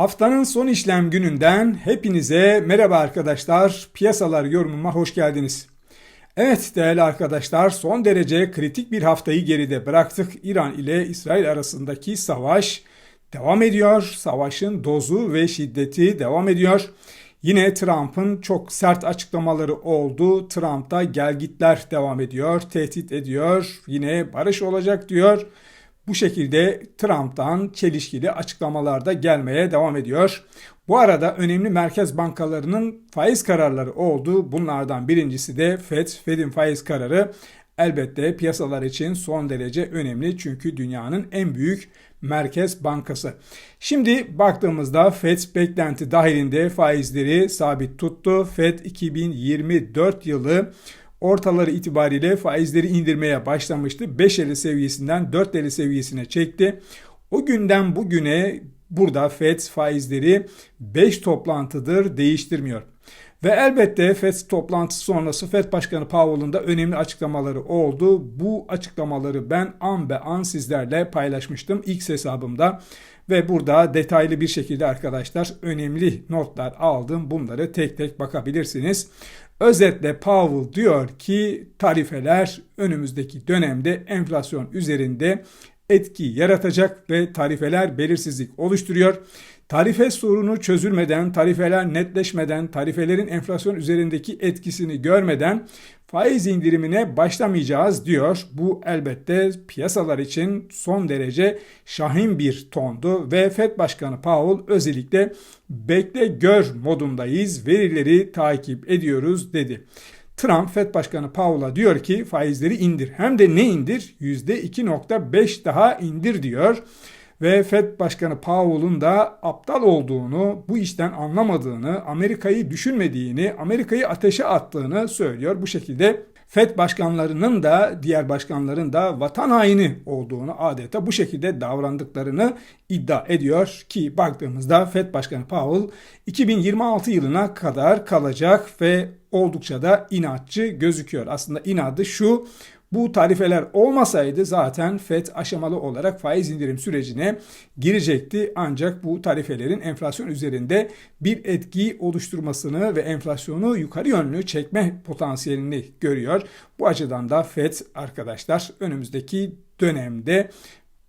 Haftanın son işlem gününden hepinize merhaba arkadaşlar. Piyasalar yorumuma hoş geldiniz. Evet değerli arkadaşlar son derece kritik bir haftayı geride bıraktık. İran ile İsrail arasındaki savaş devam ediyor. Savaşın dozu ve şiddeti devam ediyor. Yine Trump'ın çok sert açıklamaları oldu. Trump'ta gelgitler devam ediyor, tehdit ediyor. Yine barış olacak diyor. Bu şekilde Trump'tan çelişkili açıklamalar da gelmeye devam ediyor. Bu arada önemli merkez bankalarının faiz kararları oldu. Bunlardan birincisi de FED, FED'in faiz kararı elbette piyasalar için son derece önemli çünkü dünyanın en büyük merkez bankası. Şimdi baktığımızda FED beklenti dahilinde faizleri sabit tuttu. FED 2024 yılı ortaları itibariyle faizleri indirmeye başlamıştı. 5.50 seviyesinden 4.50 seviyesine çekti. O günden bugüne burada FED faizleri 5 toplantıdır değiştirmiyor. Ve elbette FED toplantısı sonrası FED Başkanı Powell'ın da önemli açıklamaları oldu. Bu açıklamaları ben an be an sizlerle paylaşmıştım X hesabımda. Ve burada detaylı bir şekilde arkadaşlar önemli notlar aldım. Bunları tek tek bakabilirsiniz. Özetle Powell diyor ki tarifeler önümüzdeki dönemde enflasyon üzerinde etki yaratacak ve tarifeler belirsizlik oluşturuyor. Tarife sorunu çözülmeden, tarifeler netleşmeden, tarifelerin enflasyon üzerindeki etkisini görmeden faiz indirimine başlamayacağız diyor. Bu elbette piyasalar için son derece şahin bir tondu ve Fed Başkanı Powell özellikle bekle gör modundayız, verileri takip ediyoruz dedi. Trump Fed Başkanı Powell'a diyor ki faizleri indir. Hem de ne indir? %2.5 daha indir diyor ve Fed Başkanı Powell'un da aptal olduğunu, bu işten anlamadığını, Amerika'yı düşünmediğini, Amerika'yı ateşe attığını söylüyor. Bu şekilde FED başkanlarının da diğer başkanların da vatan haini olduğunu adeta bu şekilde davrandıklarını iddia ediyor ki baktığımızda FED Başkanı Powell 2026 yılına kadar kalacak ve oldukça da inatçı gözüküyor. Aslında inadı şu bu tarifeler olmasaydı zaten FED aşamalı olarak faiz indirim sürecine girecekti. Ancak bu tarifelerin enflasyon üzerinde bir etki oluşturmasını ve enflasyonu yukarı yönlü çekme potansiyelini görüyor. Bu açıdan da FED arkadaşlar önümüzdeki dönemde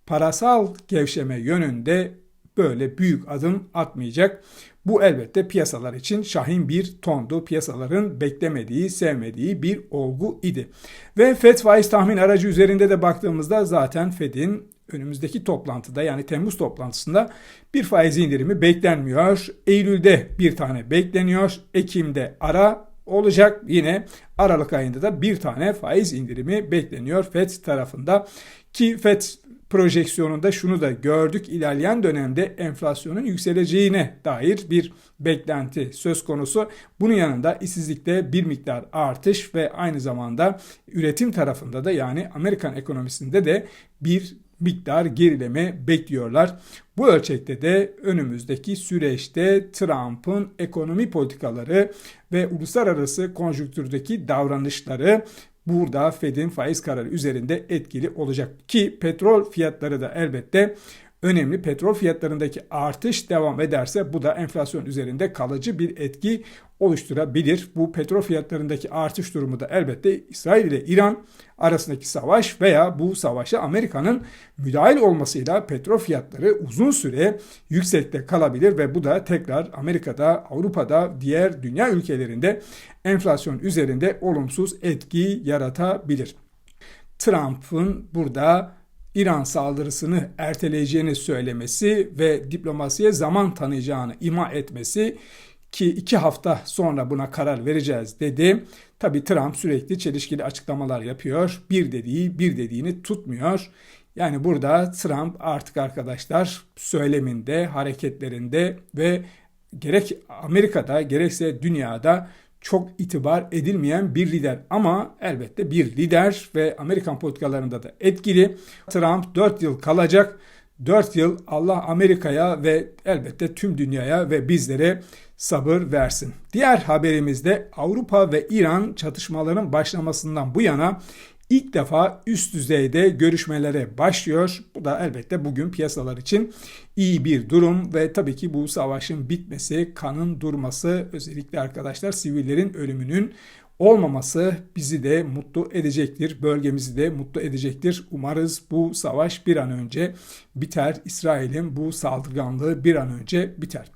parasal gevşeme yönünde böyle büyük adım atmayacak. Bu elbette piyasalar için şahin bir tondu. Piyasaların beklemediği, sevmediği bir olgu idi. Ve FED faiz tahmin aracı üzerinde de baktığımızda zaten FED'in önümüzdeki toplantıda yani Temmuz toplantısında bir faiz indirimi beklenmiyor. Eylül'de bir tane bekleniyor. Ekim'de ara olacak. Yine Aralık ayında da bir tane faiz indirimi bekleniyor FED tarafında. Ki FED projeksiyonunda şunu da gördük. İlerleyen dönemde enflasyonun yükseleceğine dair bir beklenti söz konusu. Bunun yanında işsizlikte bir miktar artış ve aynı zamanda üretim tarafında da yani Amerikan ekonomisinde de bir miktar gerileme bekliyorlar. Bu ölçekte de önümüzdeki süreçte Trump'ın ekonomi politikaları ve uluslararası konjüktürdeki davranışları burada Fed'in faiz kararı üzerinde etkili olacak ki petrol fiyatları da elbette önemli. Petrol fiyatlarındaki artış devam ederse bu da enflasyon üzerinde kalıcı bir etki oluşturabilir. Bu petrol fiyatlarındaki artış durumu da elbette İsrail ile İran arasındaki savaş veya bu savaşa Amerika'nın müdahil olmasıyla petrol fiyatları uzun süre yüksekte kalabilir ve bu da tekrar Amerika'da, Avrupa'da, diğer dünya ülkelerinde enflasyon üzerinde olumsuz etki yaratabilir. Trump'ın burada İran saldırısını erteleyeceğini söylemesi ve diplomasiye zaman tanıyacağını ima etmesi ki iki hafta sonra buna karar vereceğiz dedi. Tabi Trump sürekli çelişkili açıklamalar yapıyor. Bir dediği bir dediğini tutmuyor. Yani burada Trump artık arkadaşlar söyleminde, hareketlerinde ve gerek Amerika'da gerekse dünyada çok itibar edilmeyen bir lider ama elbette bir lider ve Amerikan politikalarında da etkili. Trump 4 yıl kalacak. 4 yıl Allah Amerika'ya ve elbette tüm dünyaya ve bizlere sabır versin. Diğer haberimizde Avrupa ve İran çatışmaların başlamasından bu yana ilk defa üst düzeyde görüşmelere başlıyor. Bu da elbette bugün piyasalar için iyi bir durum ve tabii ki bu savaşın bitmesi, kanın durması, özellikle arkadaşlar sivillerin ölümünün olmaması bizi de mutlu edecektir. Bölgemizi de mutlu edecektir. Umarız bu savaş bir an önce biter. İsrail'in bu saldırganlığı bir an önce biter.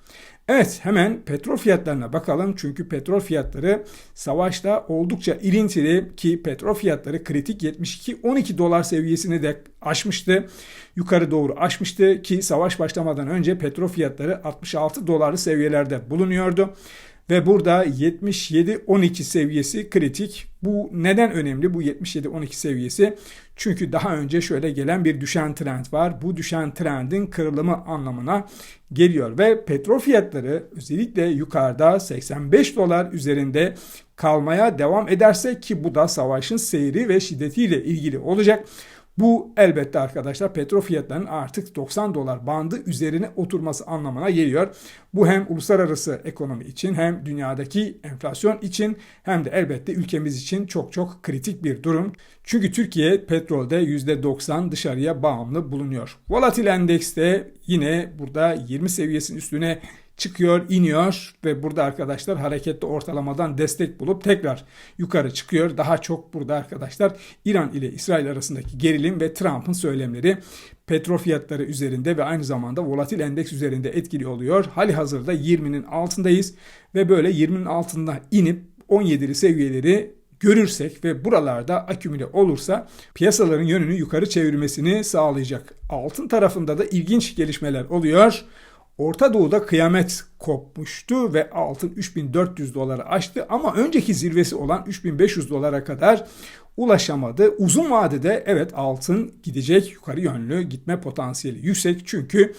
Evet hemen petrol fiyatlarına bakalım. Çünkü petrol fiyatları savaşta oldukça ilintili ki petrol fiyatları kritik 72-12 dolar seviyesini de aşmıştı. Yukarı doğru aşmıştı ki savaş başlamadan önce petrol fiyatları 66 dolarlı seviyelerde bulunuyordu. Ve burada 77-12 seviyesi kritik. Bu neden önemli bu 77-12 seviyesi? Çünkü daha önce şöyle gelen bir düşen trend var. Bu düşen trendin kırılımı anlamına geliyor ve petrol fiyatları özellikle yukarıda 85 dolar üzerinde kalmaya devam ederse ki bu da savaşın seyri ve şiddetiyle ilgili olacak. Bu elbette arkadaşlar petrol fiyatlarının artık 90 dolar bandı üzerine oturması anlamına geliyor. Bu hem uluslararası ekonomi için hem dünyadaki enflasyon için hem de elbette ülkemiz için çok çok kritik bir durum. Çünkü Türkiye petrolde %90 dışarıya bağımlı bulunuyor. Volatil endekste yine burada 20 seviyesinin üstüne çıkıyor, iniyor ve burada arkadaşlar hareketli ortalamadan destek bulup tekrar yukarı çıkıyor. Daha çok burada arkadaşlar İran ile İsrail arasındaki gerilim ve Trump'ın söylemleri petrol fiyatları üzerinde ve aynı zamanda volatil endeks üzerinde etkili oluyor. Hali hazırda 20'nin altındayız ve böyle 20'nin altında inip 17'li seviyeleri görürsek ve buralarda akümüle olursa piyasaların yönünü yukarı çevirmesini sağlayacak. Altın tarafında da ilginç gelişmeler oluyor. Orta Doğu'da kıyamet kopmuştu ve altın 3400 doları aştı ama önceki zirvesi olan 3500 dolara kadar ulaşamadı. Uzun vadede evet altın gidecek yukarı yönlü gitme potansiyeli yüksek çünkü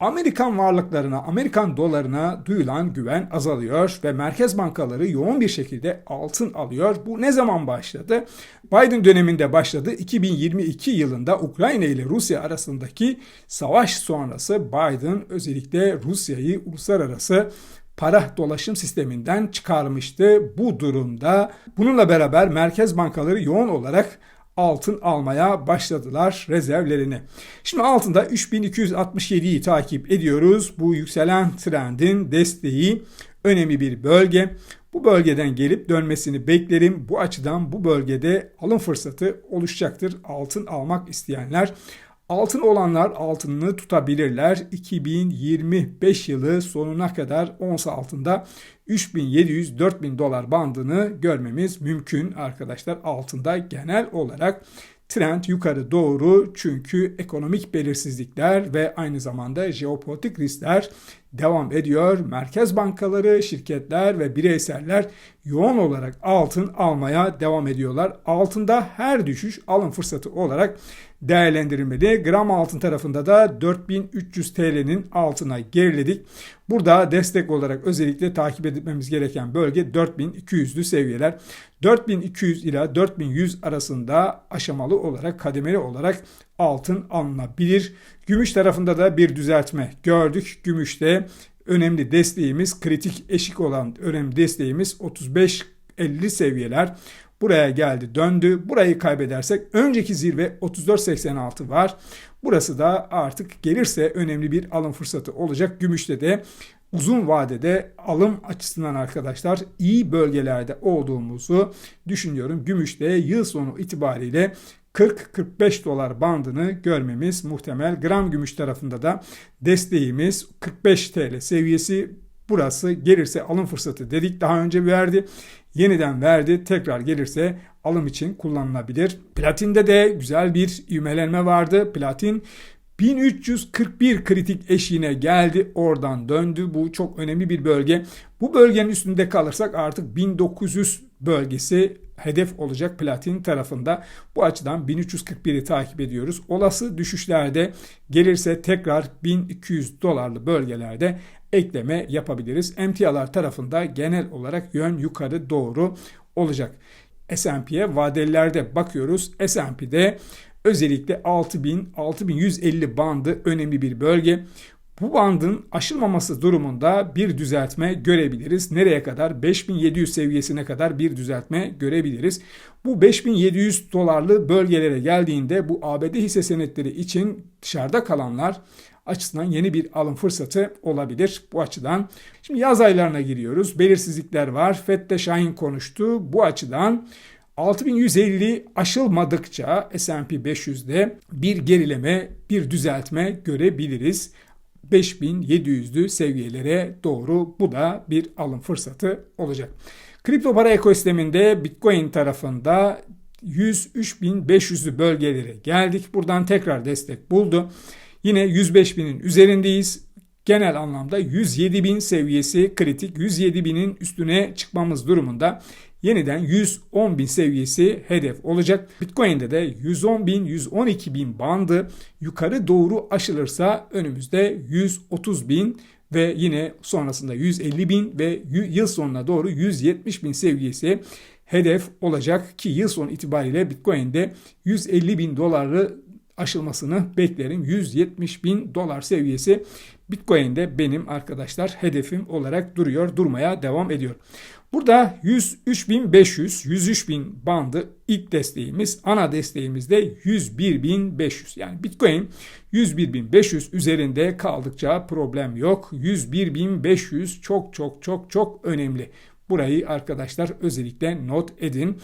Amerikan varlıklarına, Amerikan dolarına duyulan güven azalıyor ve merkez bankaları yoğun bir şekilde altın alıyor. Bu ne zaman başladı? Biden döneminde başladı. 2022 yılında Ukrayna ile Rusya arasındaki savaş sonrası Biden özellikle Rusya'yı uluslararası para dolaşım sisteminden çıkarmıştı. Bu durumda bununla beraber merkez bankaları yoğun olarak altın almaya başladılar rezervlerini. Şimdi altında 3267'yi takip ediyoruz. Bu yükselen trendin desteği önemli bir bölge. Bu bölgeden gelip dönmesini beklerim. Bu açıdan bu bölgede alım fırsatı oluşacaktır. Altın almak isteyenler Altın olanlar altınını tutabilirler. 2025 yılı sonuna kadar ons altında 3700-4000 dolar bandını görmemiz mümkün arkadaşlar. Altında genel olarak trend yukarı doğru çünkü ekonomik belirsizlikler ve aynı zamanda jeopolitik riskler devam ediyor. Merkez bankaları, şirketler ve bireyseller yoğun olarak altın almaya devam ediyorlar. Altında her düşüş alım fırsatı olarak değerlendirilmeli. Gram altın tarafında da 4300 TL'nin altına geriledik. Burada destek olarak özellikle takip etmemiz gereken bölge 4200'lü seviyeler. 4200 ila 4100 arasında aşamalı olarak kademeli olarak altın alınabilir. Gümüş tarafında da bir düzeltme gördük. Gümüşte önemli desteğimiz kritik eşik olan önemli desteğimiz 35-50 seviyeler. Buraya geldi döndü. Burayı kaybedersek önceki zirve 34.86 var. Burası da artık gelirse önemli bir alım fırsatı olacak. Gümüşte de uzun vadede alım açısından arkadaşlar iyi bölgelerde olduğumuzu düşünüyorum. Gümüşte yıl sonu itibariyle 40-45 dolar bandını görmemiz muhtemel. Gram gümüş tarafında da desteğimiz 45 TL seviyesi burası gelirse alım fırsatı dedik daha önce verdi. Yeniden verdi tekrar gelirse alım için kullanılabilir. Platinde de güzel bir ivmelenme vardı. Platin 1341 kritik eşiğine geldi. Oradan döndü. Bu çok önemli bir bölge. Bu bölgenin üstünde kalırsak artık 1900 bölgesi hedef olacak platin tarafında. Bu açıdan 1341'i takip ediyoruz. Olası düşüşlerde gelirse tekrar 1200 dolarlı bölgelerde ekleme yapabiliriz. Emtialar tarafında genel olarak yön yukarı doğru olacak. S&P'ye vadelilerde bakıyoruz. S&P'de özellikle 6000 6150 bandı önemli bir bölge. Bu bandın aşılmaması durumunda bir düzeltme görebiliriz. Nereye kadar? 5700 seviyesine kadar bir düzeltme görebiliriz. Bu 5700 dolarlı bölgelere geldiğinde bu ABD hisse senetleri için dışarıda kalanlar açısından yeni bir alım fırsatı olabilir bu açıdan. Şimdi yaz aylarına giriyoruz. Belirsizlikler var. FED'de Şahin konuştu. Bu açıdan 6150 aşılmadıkça S&P 500'de bir gerileme, bir düzeltme görebiliriz. 5700'lü seviyelere doğru bu da bir alım fırsatı olacak. Kripto para ekosisteminde Bitcoin tarafında 103.500'lü bölgelere geldik. Buradan tekrar destek buldu. Yine 105.000'in üzerindeyiz. Genel anlamda 107.000 seviyesi kritik. 107.000'in üstüne çıkmamız durumunda yeniden 110 bin seviyesi hedef olacak. Bitcoin'de de 110 bin 112 bin bandı yukarı doğru aşılırsa önümüzde 130 bin ve yine sonrasında 150 bin ve yıl sonuna doğru 170 bin seviyesi hedef olacak ki yıl sonu itibariyle Bitcoin'de 150 bin doları aşılmasını beklerim. 170 bin dolar seviyesi Bitcoin'de benim arkadaşlar hedefim olarak duruyor, durmaya devam ediyor. Burada 103.500, 103.000 bandı ilk desteğimiz. Ana desteğimiz de 101.500. Yani Bitcoin 101.500 üzerinde kaldıkça problem yok. 101.500 çok çok çok çok önemli. Burayı arkadaşlar özellikle not edin.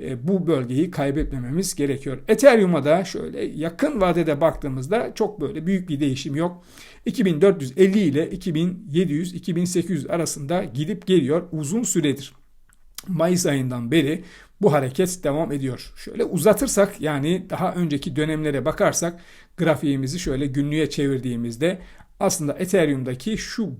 E, bu bölgeyi kaybetmememiz gerekiyor. Ethereum'a da şöyle yakın vadede baktığımızda çok böyle büyük bir değişim yok. 2450 ile 2700-2800 arasında gidip geliyor uzun süredir. Mayıs ayından beri bu hareket devam ediyor. Şöyle uzatırsak yani daha önceki dönemlere bakarsak grafiğimizi şöyle günlüğe çevirdiğimizde aslında Ethereum'daki şu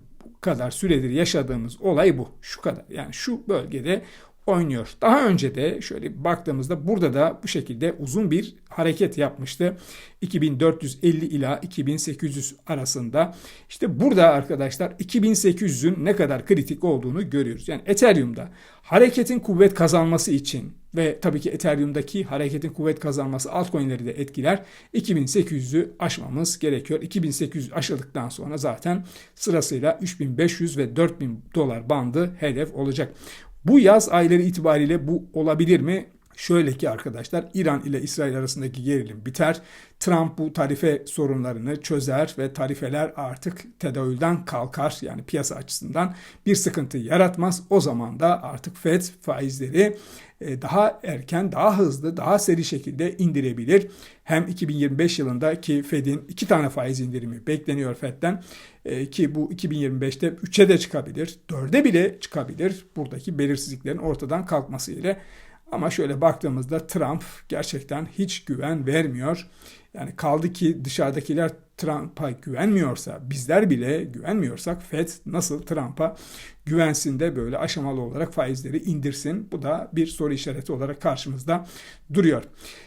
kadar süredir yaşadığımız olay bu. Şu kadar yani şu bölgede oynuyor. Daha önce de şöyle baktığımızda burada da bu şekilde uzun bir hareket yapmıştı. 2450 ila 2800 arasında. İşte burada arkadaşlar 2800'ün ne kadar kritik olduğunu görüyoruz. Yani Ethereum'da hareketin kuvvet kazanması için ve tabii ki Ethereum'daki hareketin kuvvet kazanması altcoin'leri de etkiler. 2800'ü aşmamız gerekiyor. 2800 aşıldıktan sonra zaten sırasıyla 3500 ve 4000 dolar bandı hedef olacak. Bu yaz ayları itibariyle bu olabilir mi? Şöyle ki arkadaşlar İran ile İsrail arasındaki gerilim biter. Trump bu tarife sorunlarını çözer ve tarifeler artık tedavülden kalkar. Yani piyasa açısından bir sıkıntı yaratmaz. O zaman da artık Fed faizleri e, daha erken, daha hızlı, daha seri şekilde indirebilir. Hem 2025 yılında ki Fed'in iki tane faiz indirimi bekleniyor Fed'den e, ki bu 2025'te 3'e de çıkabilir, 4'e bile çıkabilir. Buradaki belirsizliklerin ortadan kalkması ile ama şöyle baktığımızda Trump gerçekten hiç güven vermiyor. Yani kaldı ki dışarıdakiler Trump'a güvenmiyorsa, bizler bile güvenmiyorsak Fed nasıl Trump'a güvensin de böyle aşamalı olarak faizleri indirsin? Bu da bir soru işareti olarak karşımızda duruyor.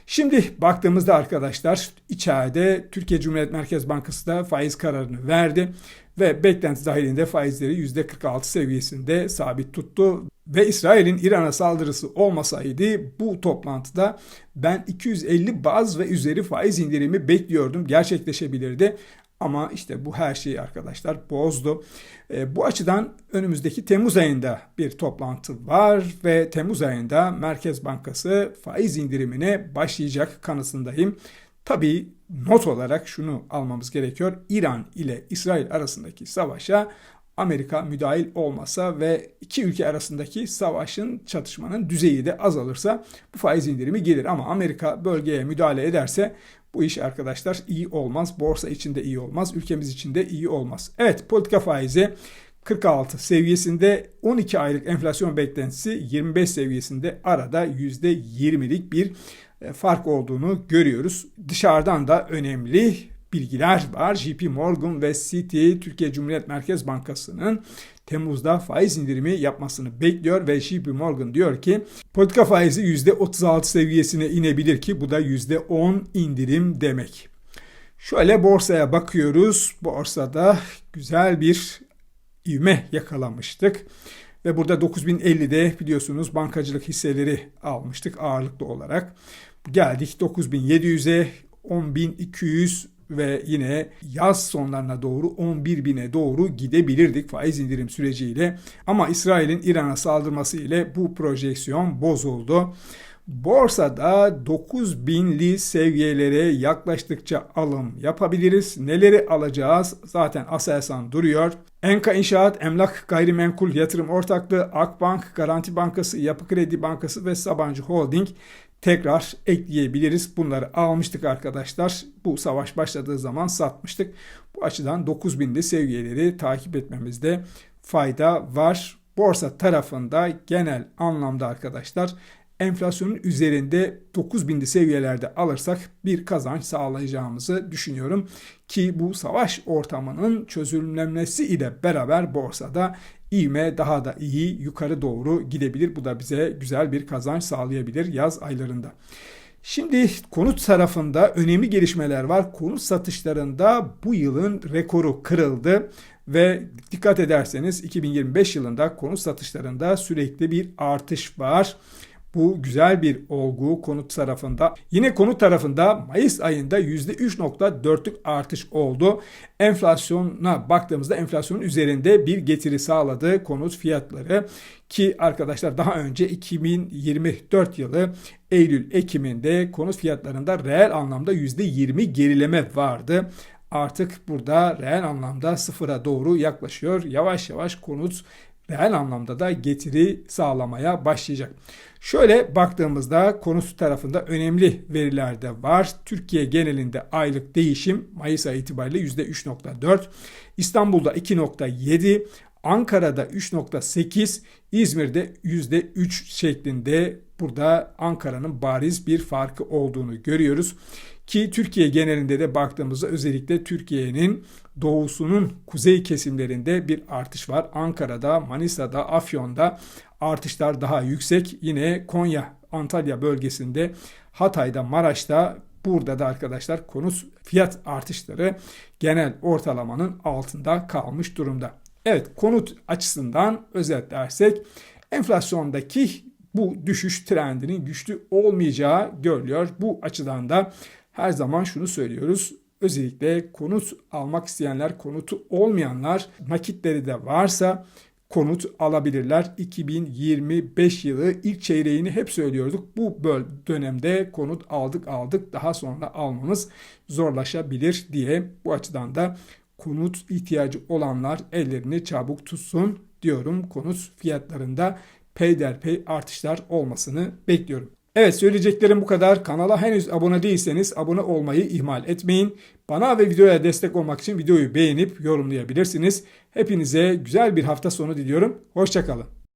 Şimdi baktığımızda arkadaşlar içeride Türkiye Cumhuriyet Merkez Bankası da faiz kararını verdi ve beklenti dahilinde faizleri %46 seviyesinde sabit tuttu. Ve İsrail'in İran'a saldırısı olmasaydı bu toplantıda ben 250 baz ve üzeri faiz indirimi bekliyordum. Gerçekleşebilirdi. Ama işte bu her şeyi arkadaşlar bozdu. E, bu açıdan önümüzdeki Temmuz ayında bir toplantı var ve Temmuz ayında Merkez Bankası faiz indirimine başlayacak kanısındayım. Tabii not olarak şunu almamız gerekiyor. İran ile İsrail arasındaki savaşa Amerika müdahil olmasa ve iki ülke arasındaki savaşın çatışmanın düzeyi de azalırsa bu faiz indirimi gelir. Ama Amerika bölgeye müdahale ederse bu iş arkadaşlar iyi olmaz. Borsa için de iyi olmaz. Ülkemiz için de iyi olmaz. Evet politika faizi 46 seviyesinde 12 aylık enflasyon beklentisi 25 seviyesinde arada %20'lik bir fark olduğunu görüyoruz. Dışarıdan da önemli bilgiler var. JP Morgan ve Citi Türkiye Cumhuriyet Merkez Bankası'nın Temmuz'da faiz indirimi yapmasını bekliyor ve JP Morgan diyor ki politika faizi %36 seviyesine inebilir ki bu da %10 indirim demek. Şöyle borsaya bakıyoruz. Borsada güzel bir ivme yakalamıştık. Ve burada 9050'de biliyorsunuz bankacılık hisseleri almıştık ağırlıklı olarak. Geldik 9700'e 10.200 ve yine yaz sonlarına doğru 11 bine doğru gidebilirdik faiz indirim süreciyle. Ama İsrail'in İran'a saldırması ile bu projeksiyon bozuldu. Borsada 9000'li seviyelere yaklaştıkça alım yapabiliriz. Neleri alacağız? Zaten Aselsan duruyor. Enka İnşaat, Emlak Gayrimenkul Yatırım Ortaklığı, Akbank, Garanti Bankası, Yapı Kredi Bankası ve Sabancı Holding tekrar ekleyebiliriz. Bunları almıştık arkadaşlar. Bu savaş başladığı zaman satmıştık. Bu açıdan 9000'li seviyeleri takip etmemizde fayda var. Borsa tarafında genel anlamda arkadaşlar enflasyonun üzerinde 9000'li seviyelerde alırsak bir kazanç sağlayacağımızı düşünüyorum ki bu savaş ortamının çözümlenmesi ile beraber borsada ivme daha da iyi yukarı doğru gidebilir. Bu da bize güzel bir kazanç sağlayabilir yaz aylarında. Şimdi konut tarafında önemli gelişmeler var. Konut satışlarında bu yılın rekoru kırıldı ve dikkat ederseniz 2025 yılında konut satışlarında sürekli bir artış var. Bu güzel bir olgu konut tarafında. Yine konut tarafında Mayıs ayında %3.4'lük artış oldu. Enflasyona baktığımızda enflasyonun üzerinde bir getiri sağladı konut fiyatları ki arkadaşlar daha önce 2024 yılı Eylül-Ekim'inde konut fiyatlarında reel anlamda %20 gerileme vardı artık burada reel anlamda sıfıra doğru yaklaşıyor. Yavaş yavaş konut reel anlamda da getiri sağlamaya başlayacak. Şöyle baktığımızda konusu tarafında önemli veriler de var. Türkiye genelinde aylık değişim Mayıs ayı itibariyle %3.4, İstanbul'da 2.7, Ankara'da 3.8, İzmir'de %3 şeklinde burada Ankara'nın bariz bir farkı olduğunu görüyoruz. Ki Türkiye genelinde de baktığımızda özellikle Türkiye'nin doğusunun kuzey kesimlerinde bir artış var. Ankara'da, Manisa'da, Afyon'da artışlar daha yüksek. Yine Konya, Antalya bölgesinde, Hatay'da, Maraş'ta Burada da arkadaşlar konut fiyat artışları genel ortalamanın altında kalmış durumda. Evet konut açısından özetlersek enflasyondaki bu düşüş trendinin güçlü olmayacağı görülüyor. Bu açıdan da her zaman şunu söylüyoruz. Özellikle konut almak isteyenler, konutu olmayanlar nakitleri de varsa konut alabilirler. 2025 yılı ilk çeyreğini hep söylüyorduk. Bu dönemde konut aldık aldık daha sonra almamız zorlaşabilir diye bu açıdan da konut ihtiyacı olanlar ellerini çabuk tutsun diyorum. Konut fiyatlarında peyderpey artışlar olmasını bekliyorum. Evet söyleyeceklerim bu kadar. Kanala henüz abone değilseniz abone olmayı ihmal etmeyin. Bana ve videoya destek olmak için videoyu beğenip yorumlayabilirsiniz. Hepinize güzel bir hafta sonu diliyorum. Hoşçakalın.